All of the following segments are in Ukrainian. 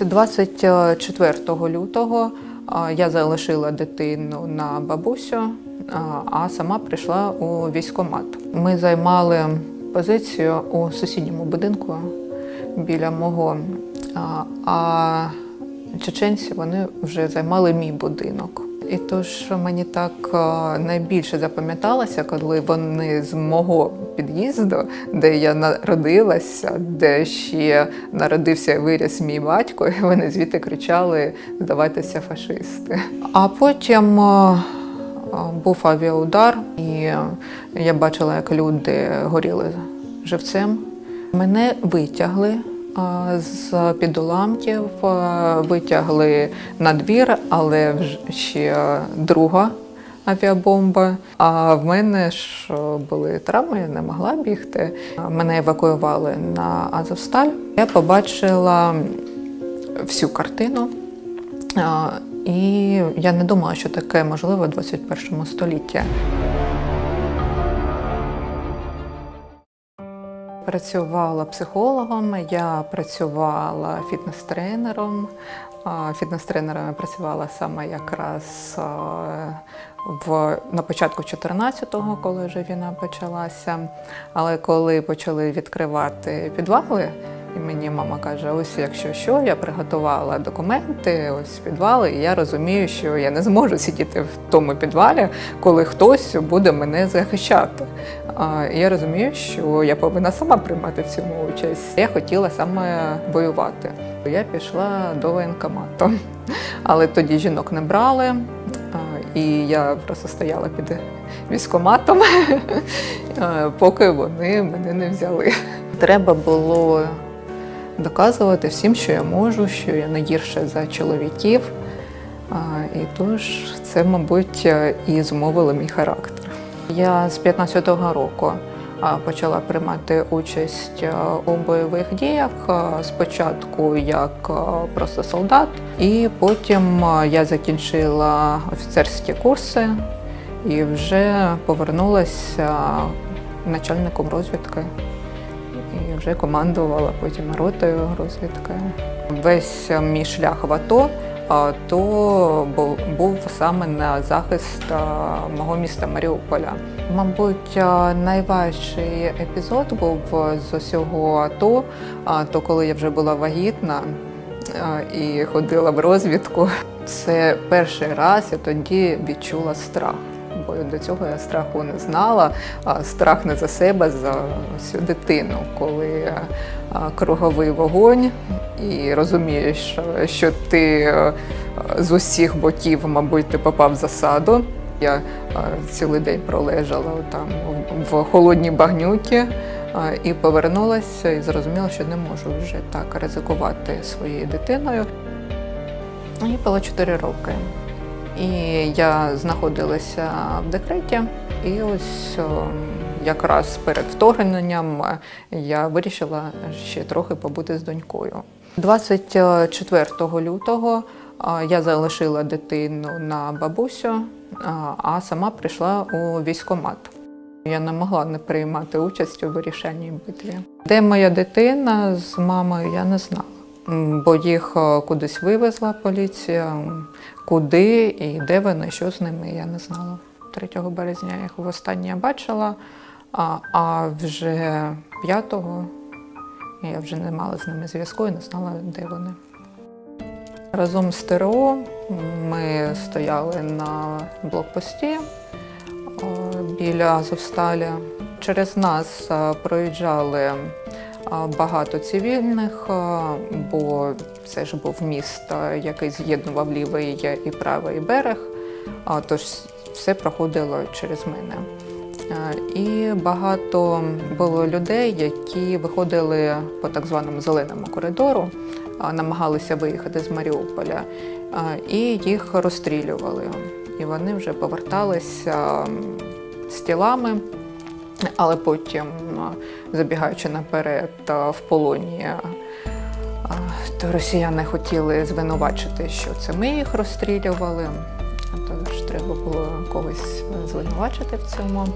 24 лютого я залишила дитину на бабусю, а, а сама прийшла у військкомат. Ми займали позицію у сусідньому будинку біля мого. А чеченці вони вже займали мій будинок. І то, що мені так найбільше запам'яталося, коли вони з мого під'їзду, де я народилася, де ще народився і виріс мій батько, і вони звідти кричали Здавайтеся, фашисти. А потім а, був авіаудар, і я бачила, як люди горіли живцем. Мене витягли з під уламків, витягли на двір, але ще друга авіабомба. А в мене ж були травми, я не могла бігти. Мене евакуювали на Азовсталь. Я побачила всю картину. І я не думала, що таке можливо в 21 столітті. Працювала психологом, я працювала фітнес-тренером. Фітнес-тренером я працювала саме якраз в, на початку 14-го, коли вже війна почалася. Але коли почали відкривати підвали, і мені мама каже: ось якщо що, я приготувала документи, ось підвали, і я розумію, що я не зможу сидіти в тому підвалі, коли хтось буде мене захищати. Я розумію, що я повинна сама приймати в цьому участь. Я хотіла саме воювати. Я пішла до воєнкомату, але тоді жінок не брали. І я просто стояла під військоматом, поки вони мене не взяли. Треба було доказувати всім, що я можу, що я не гірше за чоловіків. І тож це, мабуть, і зумовило мій характер. Я з 15-го року почала приймати участь у бойових діях. Спочатку як просто солдат, і потім я закінчила офіцерські курси і вже повернулася начальником розвідки і вже командувала потім ротою розвідки. Весь мій шлях в АТО то був, саме на захист мого міста Маріуполя. Мабуть, найважчий епізод був з усього АТО, то коли я вже була вагітна і ходила в розвідку. Це перший раз я тоді відчула страх. Бо до цього я страху не знала, страх не за себе, за всю дитину, коли круговий вогонь і розумієш, що- ти е, з усіх боків, мабуть, ти попав в засаду. Я е, цілий день пролежала там в- холодній багнюті е, і повернулася і зрозуміла, що не можу вже так ризикувати своєю дитиною. Їй було 4 роки. І я знаходилася в декреті, і ось якраз перед вторгненням я вирішила ще трохи побути з донькою. 24 лютого я залишила дитину на бабусю, а, а сама прийшла у військкомат. Я не могла не приймати участь у вирішальній битві. Де моя дитина з мамою, я не знала. Бо їх е, кудись вивезла поліція, куди і де вони, що з ними, я не знала. 3 березня я їх востаннє бачила, а, вже 5-го я вже не мала з ними зв'язку і не знала, де вони. Разом з ТРО ми стояли на блокпості біля Азовсталі. Через нас е, проїжджали е, багато цивільних, е, бо це ж був міст, е, який з'єднував лівий і правий берег, тож все проходило через мене. Е, І багато було людей, які виходили по так званому зеленому коридору, намагалися виїхати з Маріуполя, і їх розстрілювали. І вони вже поверталися з тілами, але потім, забігаючи наперед в полоні, то росіяни хотіли звинувачити, що це ми їх розстрілювали. Тож треба було когось звинувачити в цьому.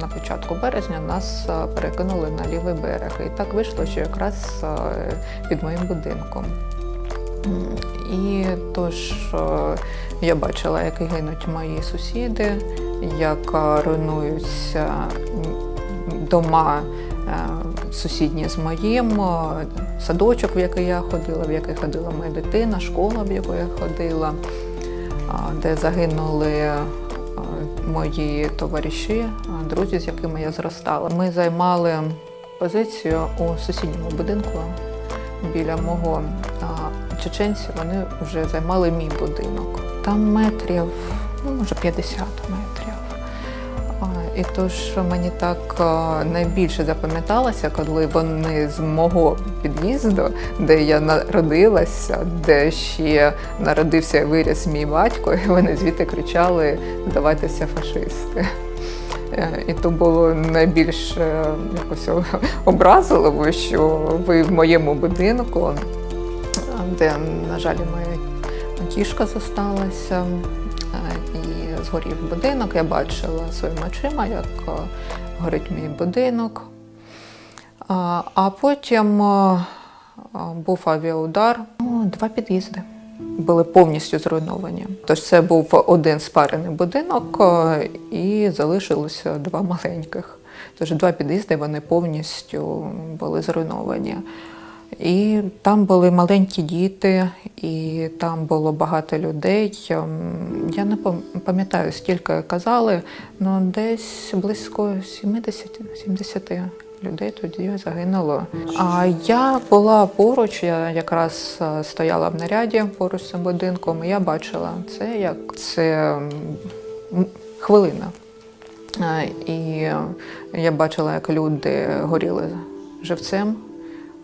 На початку березня нас перекинули на лівий берег. І так вийшло, що якраз під моїм будинком. І тож е, я бачила, як гинуть мої сусіди, як е, руйнуються дома е, сусідні з моїм, е, садочок, в який я ходила, в який ходила моя дитина, школа, в яку я ходила, де загинули е, мої товариші, е, друзі, з якими я зростала. Ми займали позицію у сусідньому будинку біля мого чеченці. Вони вже займали мій будинок. Там метрів, ну може 50 метрів. І тож мені так найбільше запам'яталося, коли вони з мого під'їзду, де я народилася, де ще народився і виріс мій батько, і вони звідти кричали Здавайтеся фашисти. Е, І то було найбільш е, якось образливо, що ви в моєму будинку, де, на жаль, моя кішка зосталася, е, згорів будинок. Я бачила своїми очима, як е, горить мій будинок. А потім е, е, був авіаудар, ну, два під'їзди були повністю зруйновані. Тож це був один спарений будинок і залишилося два маленьких. Тож два під'їзди вони повністю були зруйновані. І там були маленькі діти, і там було багато людей. Ем, Я не пам'ятаю, скільки казали, але десь близько 70-70 людей тоді загинуло. А я була поруч, я якраз е, стояла в наряді поруч з цим будинком, і я бачила це як це хвилина. Е, І я бачила, як люди горіли живцем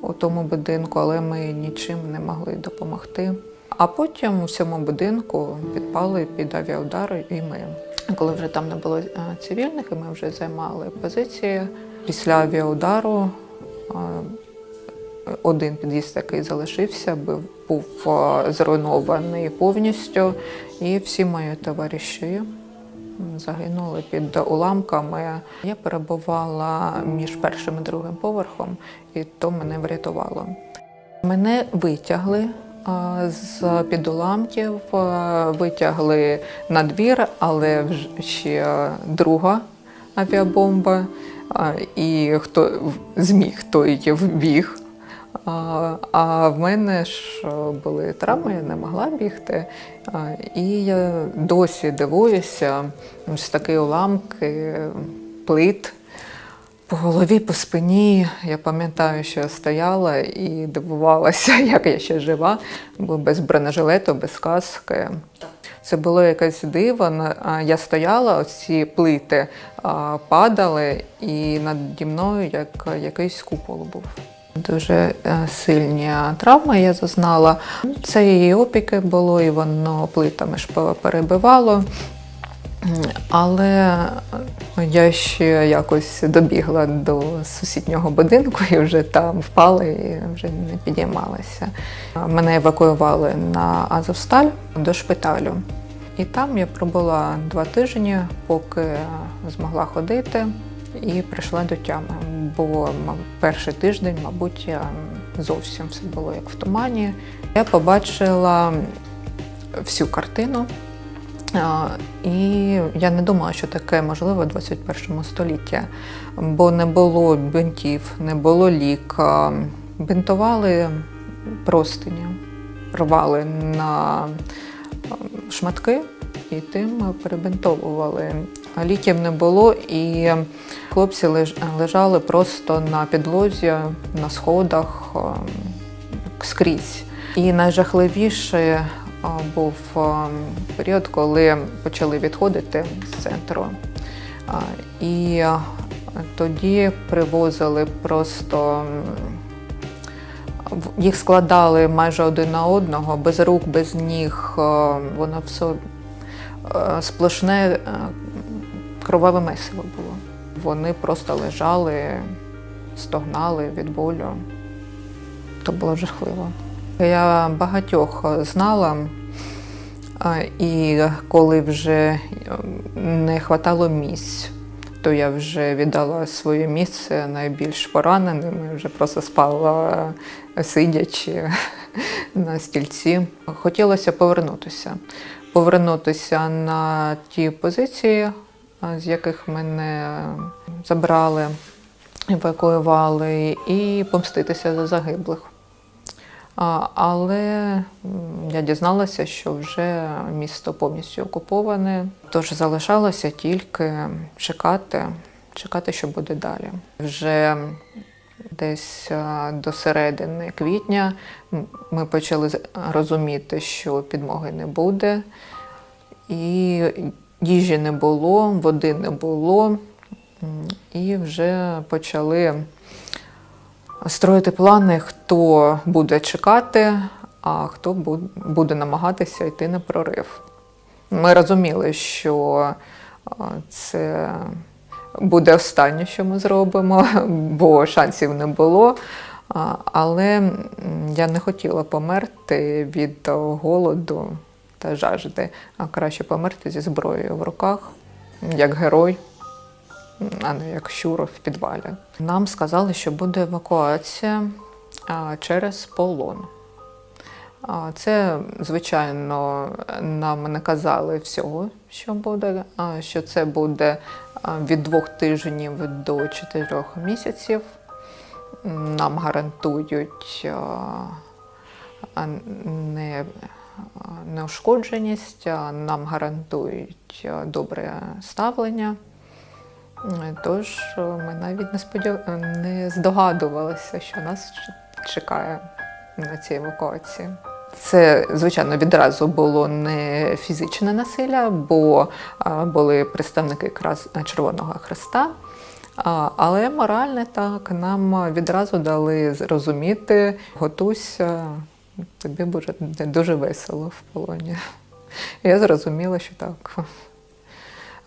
у тому будинку, але ми нічим не могли допомогти. А потім у цьому будинку підпали під авіаудар і ми. Коли вже там не було е, цивільних, і ми вже займали позиції. Після авіаудару е, один під'їзд, який залишився, був, е, зруйнований повністю, і всі мої товариші загинули під уламками. Я перебувала між першим і другим поверхом, і то мене врятувало. Мене витягли з під уламків, витягли на двір, але ще друга авіабомба. І хто зміг, той вбіг. А, А в мене ж були травми, я не могла бігти. А, І я досі дивуюся, ось такі уламки, плит по голові, по спині. Я пам'ятаю, що я стояла і дивувалася, як я ще жива, бо без бронежилету, без каски. Це було якесь диво. Я стояла, оці плити падали, і наді мною як якийсь купол був. Дуже е, сильні травми я зазнала. Це і опіки було, і воно плитами ж перебивало. Але я ще якось добігла до сусіднього будинку і вже там впала і вже не підіймалася. Мене евакуювали на Азовсталь до шпиталю. І там я пробула два тижні, поки змогла ходити і прийшла до тями. Бо перший тиждень, мабуть, зовсім все було як в тумані. Я побачила всю картину. І я не думала, що таке можливо в 21 столітті, бо не було бинтів, не було ліка. Бинтували простині, рвали на шматки і тим перебинтовували. Ліків не було, і хлопці леж- лежали просто на підлозі, на сходах ем, скрізь. І найжахливіше був період, коли почали відходити з центру. І тоді привозили просто. Їх складали майже один на одного, без рук, без ніг. Воно все е, сплошне е, кроваве месиво було. Вони просто лежали, стогнали від болю. То було жахливо. Я багатьох знала, і коли вже е, не хватало місць, то я вже віддала своє місце найбільш пораненим, вже просто спала е, сидячи. на стільці. Хотілося повернутися, повернутися на ті позиції, з яких мене забрали, евакуювали, і помститися за загиблих. Але я дізналася, що вже місто повністю окуповане, тож залишалося тільки чекати, чекати, що буде далі. Вже десь до середини квітня. Ми почали розуміти, що підмоги не буде, і їжі не було, води не було, і вже почали строїти плани, хто буде чекати, а хто буде намагатися йти на прорив. Ми розуміли, що це буде останнє, що ми зробимо, бо шансів не було. Але я не хотіла померти від голоду та жажди, а краще померти зі зброєю в руках, як герой а не як щур в підвалі. Нам сказали, що буде евакуація через полон. Це, звичайно, нам не казали всього, що буде, що це буде від двох тижнів до чотирьох місяців. Нам гарантують неушкодженість, нам гарантують добре ставлення. Тож ми навіть не сподів... не здогадувалися, що нас чекає на цій евакуації. Це, звичайно, відразу було не фізичне насилля, бо були представники якраз Червоного Хреста. Але моральне так нам відразу дали зрозуміти, готуйся, тобі буде дуже весело в полоні. Я зрозуміла, що так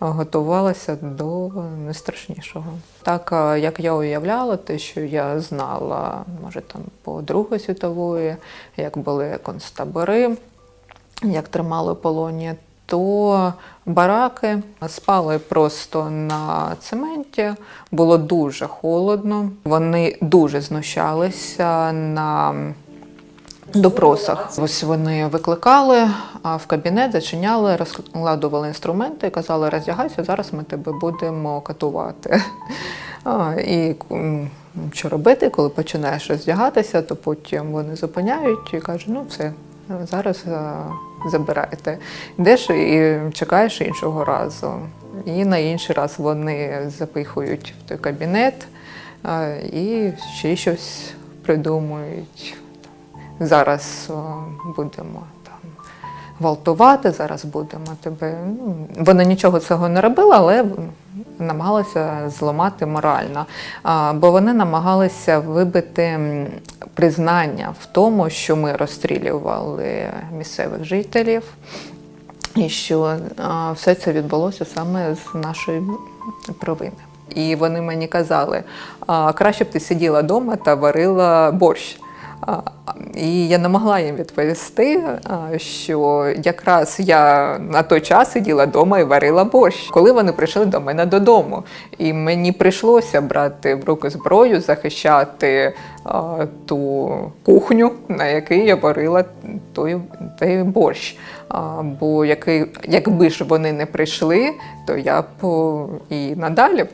готувалася до найстрашнішого. Так як я уявляла, те, що я знала, може там по Другої світової, як були концтабори, як тримали полоні, то бараки спали просто на цементі, було дуже холодно. Вони дуже знущалися на допросах. Ось вони викликали в кабінет, зачиняли, розкладували інструменти і казали, роздягайся, зараз ми тебе будемо катувати. А, і що робити, коли починаєш роздягатися, то потім вони зупиняють і кажуть, ну все, зараз забирайте. Йдеш і чекаєш іншого разу. І на інший раз вони запихують в той кабінет і ще щось придумують зараз будемо там гвалтувати, зараз будемо тебе. Ну, вони нічого цього не робили, але намагалися зламати морально. Бо вони намагалися вибити признання в тому, що ми розстрілювали місцевих жителів. І що а, все це відбулося саме з нашої провини. І вони мені казали, а, краще б ти сиділа вдома та варила борщ. І я не могла їм відповісти, що якраз я на той час сиділа вдома і варила борщ, коли вони прийшли до мене додому. І мені прийшлося брати в руки зброю, захищати ту кухню, на якій я варила той, той борщ. Бо який, якби ж вони не прийшли, то я б і надалі б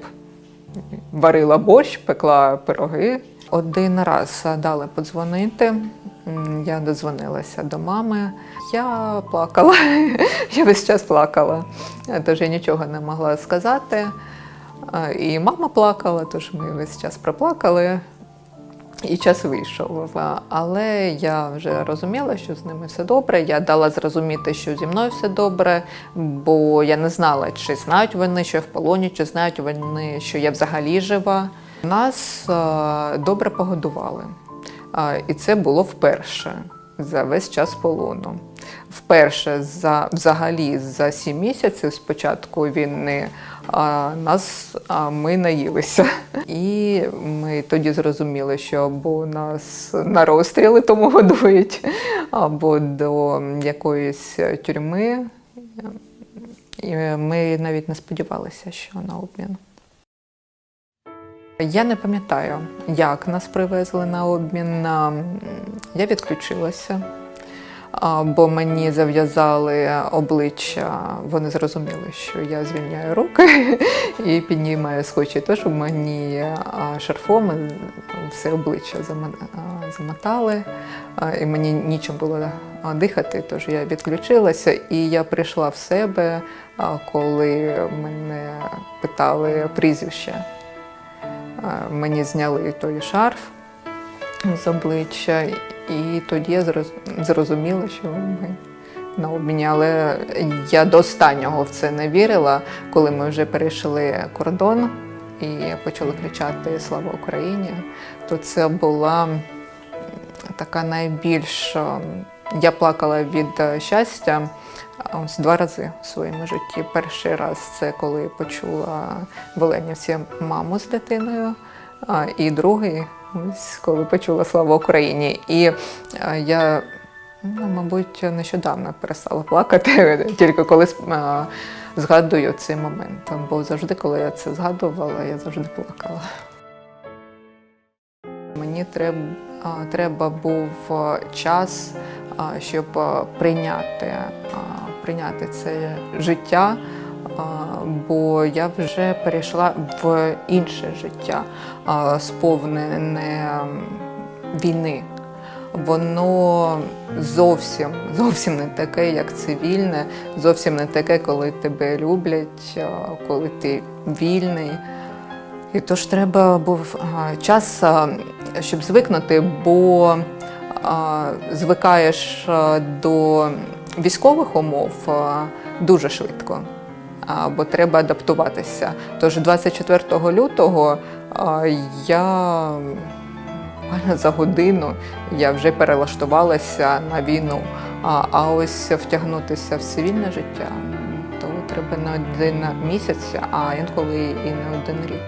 варила борщ, пекла пироги. Один раз дали подзвонити. Я дозвонилася до мами. Я плакала. Я весь час плакала, тож я нічого не могла сказати. І мама плакала, тож ми весь час проплакали. І час вийшов. Але я вже розуміла, що з ними все добре. Я дала зрозуміти, що зі мною все добре, бо я не знала, чи знають вони, що я в полоні, чи знають вони, що я взагалі жива. Нас добре погодували. І це було вперше за весь час полону. Вперше за взагалі за сім місяців з початку війни а, нас а, ми наїлися. І ми тоді зрозуміли, що або нас на розстріли тому годують, або до якоїсь тюрми. І ми навіть не сподівалися, що на обмін. Я не пам'ятаю, як нас привезли на обмін. Я відключилася, бо мені зав'язали обличчя. Вони зрозуміли, що я звільняю руки і піднімаю скотч. І то, що мені шарфом все обличчя замотали, і мені нічим було дихати, тож я відключилася. І я прийшла в себе, коли мене питали прізвище. Мені зняли той шарф з обличчя, і тоді я зрозуміла, що ми на обміні. Але я до останнього в це не вірила, коли ми вже перейшли кордон і почали кричати Слава Україні, то це була така найбільш. Я плакала від е, щастя ось два рази в своєму житті. Перший раз це коли почула в маму з дитиною, і другий ось коли почула Слава Україні. І я, ну, мабуть, нещодавно перестала плакати, тільки коли згадую цей момент. Бо завжди, коли я це згадувала, я завжди плакала. Мені треба, треба був час, щоб прийняти, прийняти це життя, бо я вже перейшла в інше життя, сповнене війни. Воно зовсім зовсім не таке, як цивільне, зовсім не таке, коли тебе люблять, коли ти вільний. І тож треба був час, щоб звикнути, бо звикаєш до військових умов дуже швидко, бо треба адаптуватися. Тож 24 лютого я буквально за годину я вже перелаштувалася на війну. А, ось втягнутися в цивільне життя, то треба не один місяць, а інколи і не один рік.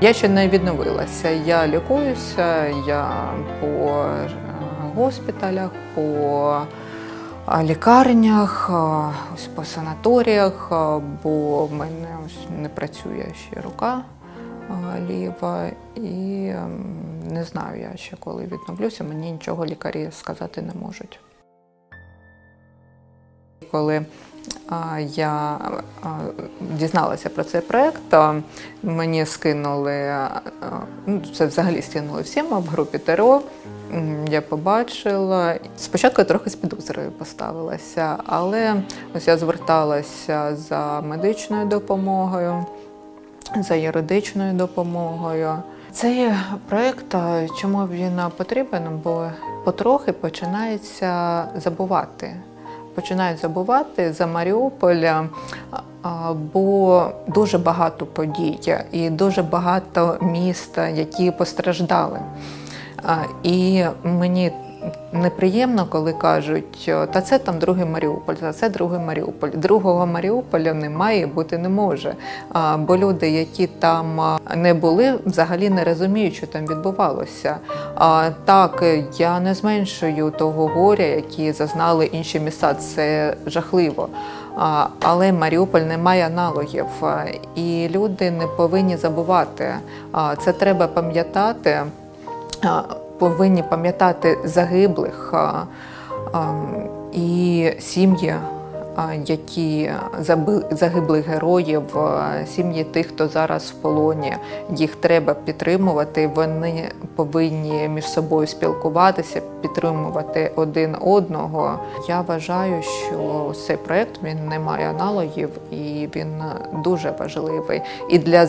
Я ще не відновилася. Я лікуюся, я по е, госпіталях, по е, лікарнях, ось по санаторіях, бо в мене ось не працює ще рука ліва, і ем, не знаю я ще коли відновлюся, мені нічого лікарі сказати не можуть. Коли я дізналася про цей проект, мені скинули, ну, це взагалі скинули всім в групі ТРО. Я побачила. Спочатку я трохи з підозрою поставилася, але ось я зверталася за медичною допомогою, за юридичною допомогою. Цей проєкт, чому він потрібен? Бо потрохи починається забувати. Починають забувати за а, бо дуже багато подій і дуже багато міст, які постраждали. І мені неприємно, коли кажуть, та це там другий Маріуполь, та це другий Маріуполь. Другого Маріуполя немає бути не може. Бо люди, які там не були, взагалі не розуміють, що там відбувалося. Так, я не зменшую того горя, які зазнали інші міста. Це жахливо. Але Маріуполь не має аналогів, і люди не повинні забувати. Це треба пам'ятати повинні пам'ятати загиблих і сім'ї, які загиблих героїв, сім'ї тих, хто зараз в полоні. Їх треба підтримувати. Вони повинні між собою спілкуватися, підтримувати один одного. Я вважаю, що цей проект він не має аналогів і він дуже важливий і для